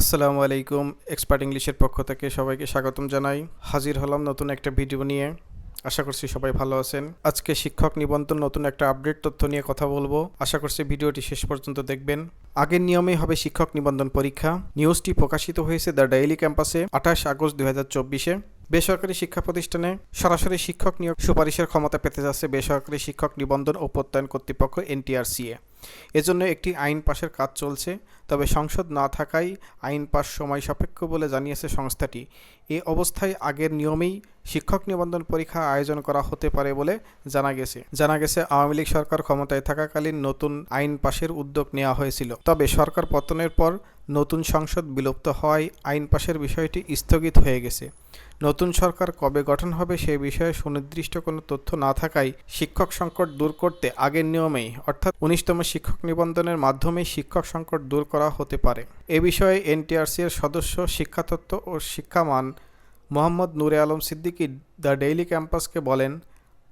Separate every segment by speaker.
Speaker 1: আসসালামু আলাইকুম, এক্সপার্ট ইংলিশের পক্ষ থেকে সবাইকে স্বাগতম জানাই। হাজির হলাম নতুন একটা ভিডিও নিয়ে। আশা করছি সবাই ভালো আছেন। আজকে শিক্ষক নিবন্ধন নতুন একটা আপডেট তথ্য নিয়ে কথা বলব। আশা করছি ভিডিওটি শেষ পর্যন্ত দেখবেন। আগের নিয়মেই হবে শিক্ষক নিবন্ধন পরীক্ষা। নিউজটি প্রকাশিত হয়েছে দ্য ডেইলি ক্যাম্পাসে, আঠাশ আগস্ট দুই হাজার চব্বিশে। বেসরকারি শিক্ষা প্রতিষ্ঠানে সরাসরি শিক্ষক নিয়োগ সুপারিশের ক্ষমতা পেতে যাচ্ছে বেসরকারি শিক্ষক নিবন্ধন ও প্রত্যয়ন কর্তৃপক্ষ এনটিআরসিএ। এজন্য একটি আইন পাশের কাজ চলছে, তবে সংসদ না থাকায় আইন পাশ সময় সাপেক্ষ বলে জানিয়েছে সংস্থাটি। এ অবস্থায় আগের নিয়মেই শিক্ষক নিবন্ধন পরীক্ষা আয়োজন করা হতে পারে বলে জানা গেছে। জানা গেছে, আওয়ামী লীগ সরকার ক্ষমতায় থাকাকালীন নতুন আইন পাশের উদ্যোগ নেওয়া হয়েছিল। তবে সরকার পতনের পর নতুন সংসদ বিলুপ্ত হওয়ায় আইন পাশের বিষয়টি স্থগিত হয়ে গেছে। নতুন সরকার কবে গঠন হবে সে বিষয়ে সুনির্দিষ্ট কোনো তথ্য না থাকায় শিক্ষক সংকট দূর করতে আগের নিয়মেই, অর্থাৎ উনিশতম শিক্ষক নিবন্ধনের মাধ্যমেই শিক্ষক সংকট দূর করা হতে পারে। এ বিষয়ে এনটিআরসি এর সদস্য শিক্ষাতত্ত্ব ও শিক্ষামান মোহাম্মদ নূরে আলম সিদ্দিকী দ্য ডেইলি ক্যাম্পাসকে বলেন,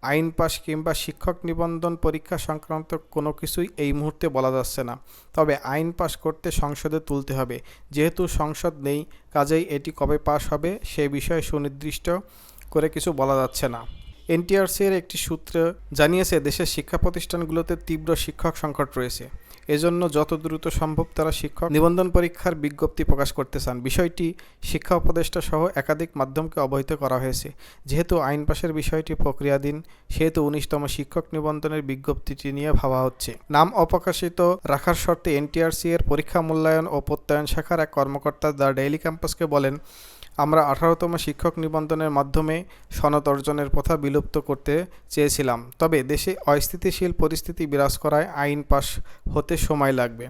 Speaker 1: আইন পাশ কিংবা শিক্ষক নিবন্ধন পরীক্ষা সংক্রান্ত কোনো কিছুই এই মুহূর্তে বলা যাচ্ছে না। তবে আইন পাশ করতে সংসদে তুলতে হবে। যেহেতু সংসদ নেই, কাজেই এটি কবে পাশ হবে সে বিষয়ে সুনির্দিষ্ট করে কিছু বলা যাচ্ছে না। এনটিআরসি এর একটি সূত্র জানিয়েছে, দেশের শিক্ষা প্রতিষ্ঠানগুলোতে তীব্র শিক্ষক সংকট রয়েছে। এজন্য যত দ্রুত সম্ভব তারা শিক্ষক নিবন্ধন পরীক্ষার বিজ্ঞপ্তি প্রকাশ করতে চান। বিষয়টি শিক্ষা উপদেষ্টা সহ একাধিক মাধ্যমকে অবহিত করা হয়েছে। যেহেতু আইন পাশের বিষয়টি প্রক্রিয়াধীন, সেহেতু উনিশতম শিক্ষক নিবন্ধনের বিজ্ঞপ্তিটি নিয়ে ভাবা হচ্ছে। নাম অপ্রকাশিত রাখার শর্তে এনটিআরসি এর পরীক্ষা মূল্যায়ন ও প্রত্যয়ন শাখার এক কর্মকর্তা দ্য ডেইলি ক্যাম্পাসকে বলেন আমরা আঠারোতম শিক্ষক নিবন্ধনের মাধ্যমে সনদ অর্জনের প্রথা বিলুপ্ত করতে চেয়েছিলাম। তবে দেশে অস্থিতিশীল পরিস্থিতি বিরাজ করায় আইন পাশ হতে সময় লাগবে।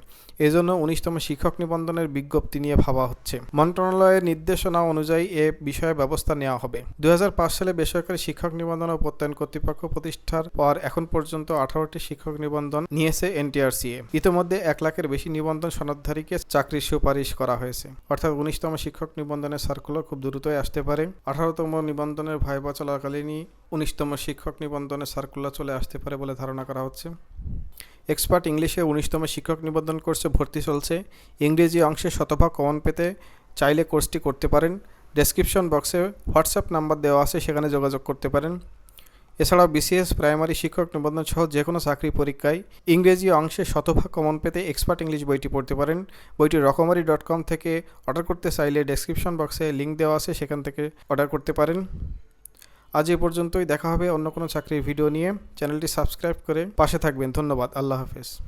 Speaker 1: এজন্য উনিশতম শিক্ষক নিবন্ধনের বিজ্ঞপ্তি নিয়ে ভাবা হচ্ছে। মন্ত্রণালয়ের নির্দেশনা অনুযায়ী এ বিষয়ে ব্যবস্থা নেওয়া হবে। দুহাজার পাঁচ সালে বেসরকারি শিক্ষক নিবন্ধন ও প্রত্যয়ন কর্তৃপক্ষ প্রতিষ্ঠার পর এখন পর্যন্ত আঠারোটি শিক্ষক নিবন্ধন নিয়েছে এনটিআরসিএ। ইতিমধ্যে এক লাখের বেশি নিবন্ধন সনদধারীকে চাকরির সুপারিশ করা হয়েছে। অর্থাৎ উনিশতম শিক্ষক নিবন্ধনের সার্কুলার খুব দ্রুতই আসতে পারে। আঠারোতম নিবন্ধনের ভাইবা চলাকালীনই উনিশতম শিক্ষক নিবন্ধনে সার্কুলার চলে আসতে পারে বলে ধারণা করা হচ্ছে। এক্সপার্ট ইংলিশে উনিশতম শিক্ষক নিবন্ধন কোর্সে ভর্তি চলছে। ইংরেজি অংশে শতভাগ কমন পেতে চাইলে কোর্সটি করতে পারেন। ডেসক্রিপশন বক্সে হোয়াটসঅ্যাপ নাম্বার দেওয়া আছে, সেখানে যোগাযোগ করতে পারেন। এছাড়াও বিসিএস, প্রাইমারি শিক্ষক নিবন্ধন সহ যে কোনো চাকরি পরীক্ষায় ইংরেজি অংশে শতভাগ কমন পেতে এক্সপার্ট ইংলিশ বইটি পড়তে পারেন। বইটি রকমারি ডট কম থেকে অর্ডার করতে চাইলে ডেসক্রিপশন বক্সে লিঙ্ক দেওয়া আছে, সেখান থেকে অর্ডার করতে পারেন। আজ এ পর্যন্তই, দেখা হবে অন্য কোনো চাকরির ভিডিও নিয়ে। চ্যানেলটি সাবস্ক্রাইব করে পাশে থাকবেন। ধন্যবাদ, আল্লাহ হাফেজ।